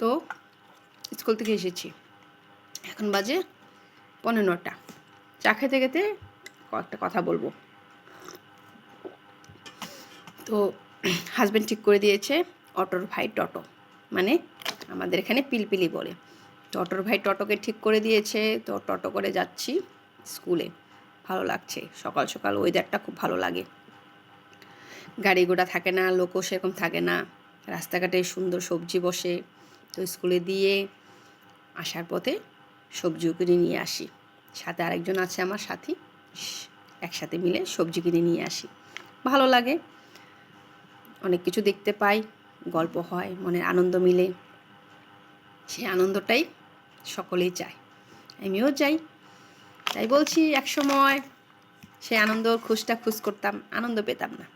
তো স্কুল থেকে এসেছি। এখন বাজে পনেরোটা চা খেতে খেতে কয়েকটা কথা বলব। তো হাজব্যান্ড ঠিক করে দিয়েছে, অটোর ভাই টটো। মানে আমাদের এখানে পিলপিলি বলে। তো অটোর ভাই টটোকে ঠিক করে দিয়েছে, তো টটো করে যাচ্ছি স্কুলে। ভালো লাগছে। সকাল সকাল ওয়েদারটা খুব ভালো লাগে। গাড়ি ঘোড়া থাকে না, লোকও সেরকম থাকে না। রাস্তাঘাটে সুন্দর সবজি বসে। তো স্কুলে দিয়ে আসার পথে সবজিও কিনে নিয়ে আসি। সাথে আরেকজন আছে আমার সাথী, একসাথে মিলে সবজি কিনে নিয়ে আসি। ভালো লাগে, অনেক কিছু দেখতে পাই, গল্প হয়, মনের আনন্দ মিলে। সেই আনন্দটাই সকলেই চায়, আমিও চাই তাই বলছি এক সময় সেই আনন্দ খুশটা খুশ করতাম, আনন্দ পেতাম না।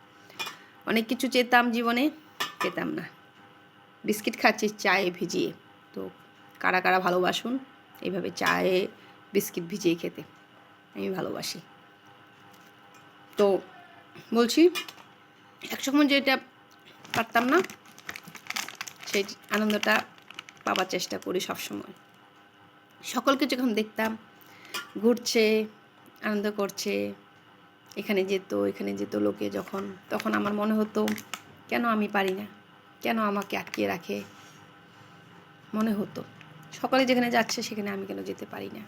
অনেক কিছু চেতাম জীবনে, পেতাম না। বিস্কিট খাচ্ছি, চায়ে ভিজিয়ে। তো কারা কারা ভালোবাসুন, এইভাবে চায়ে বিস্কিট ভিজিয়ে খেতে। আমি ভালোবাসি। তো বলছি একসময় যেটা পারতাম না, সেই আনন্দটা পাবার চেষ্টা করি সবসময়। সকলকে যখন দেখতাম, ঘুরছে, আনন্দ করছে, এখানে যেত এখানে যেত লোকে যখন, তখন আমার মনে হতো, কেন আমি পারি না? কেন আমাকে আটকিয়ে রাখে? মনে হতো। সকলে যেখানে যাচ্ছে, সেখানে আমি কেন যেতে পারি না?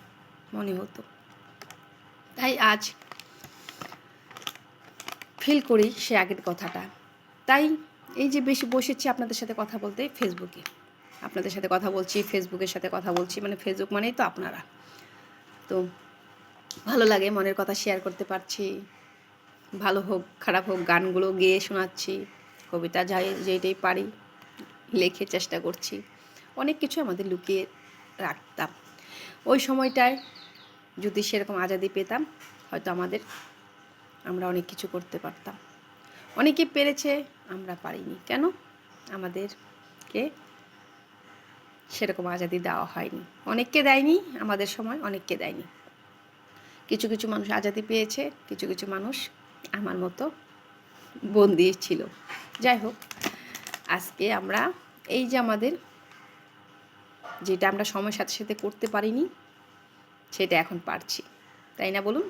মনে হতো। তাই আজ ফিল করি সে আগের কথাটা। তাই এই যে বেশি বসেছি আপনাদের সাথে কথা বলতে ফেসবুকে আপনাদের সাথে কথা বলছি ফেসবুকের সাথে কথা বলছি মানে ফেসবুক মানেই তো আপনারা। তো ভালো লাগে, মনের কথা শেয়ার করতে পারছি। ভালো হোক, খারাপ হোক, গানগুলো গেয়ে শোনাচ্ছি। কবিতা, যাই যেটাই পারি, লেখে চেষ্টা করছি। অনেক কিছু আমাদের লুকিয়ে রাখতাম। ওই সময়টায় যদি সেরকম আজাদি পেতাম, হয়তো আমাদের, আমরা অনেক কিছু করতে পারতাম। অনেকে পেরেছে, আমরা পারিনি। কেন? আমাদেরকে সেরকম আজাদি দেওয়া হয়নি। অনেককে দেয়নি আমাদের সময়, অনেককে দেয়নি। কিছু কিছু মানুষ আজাদি পেয়েছে, কিছু কিছু মানুষ আমার মতো বন্দি ছিল। যাই হোক, আজকে আমরা এই যে আমাদের যেটা আমরা সময়ের সাথে সাথে করতে পারিনি, সেটা এখন পারছি। তাই না বলুন?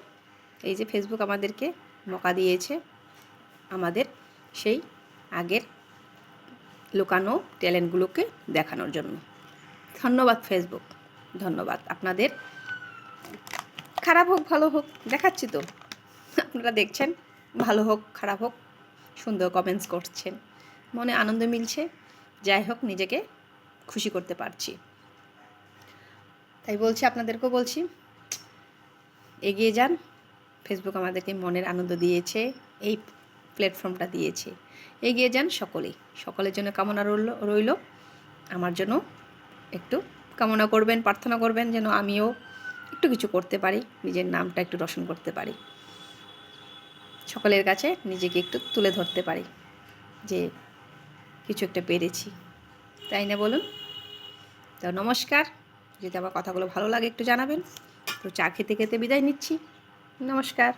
এই যে ফেসবুক আমাদেরকে মকা দিয়েছে, আমাদের সেই আগের লুকানো ট্যালেন্টগুলোকে দেখানোর জন্য। ধন্যবাদ ফেসবুক ধন্যবাদ। আপনাদের খারাপ হোক, ভালো হোক, দেখাচ্ছি তো। আপনারা দেখছেন, ভালো হোক, খারাপ হোক সুন্দর কমেন্টস করছেন। মনে আনন্দ মিলছে। যাই হোক, নিজেকে খুশি করতে পারছি। তাই বলছি, আপনাদেরকেও বলছি, এগিয়ে যান। ফেসবুক আমাদেরকে মনের আনন্দ দিয়েছে, এই প্ল্যাটফর্মটা দিয়েছে। এগিয়ে যান সকলেই সকলের জন্য কামনা রইল রইল। আমার জন্য একটু কামনা করবেন, প্রার্থনা করবেন যেন আমিও একটু কিছু করতে পারি, নিজের নামটা একটু রোশন করতে পারি। সকলের কাছে নিজেকে একটু তুলে ধরতে পারি যে কিছু একটা পেরেছি। তাই না বলুন? তো নমস্কার। যদি আমার কথাগুলো ভালো লাগে একটু জানাবেন। তো চা খেতে খেতে বিদায় নিচ্ছি। নমস্কার।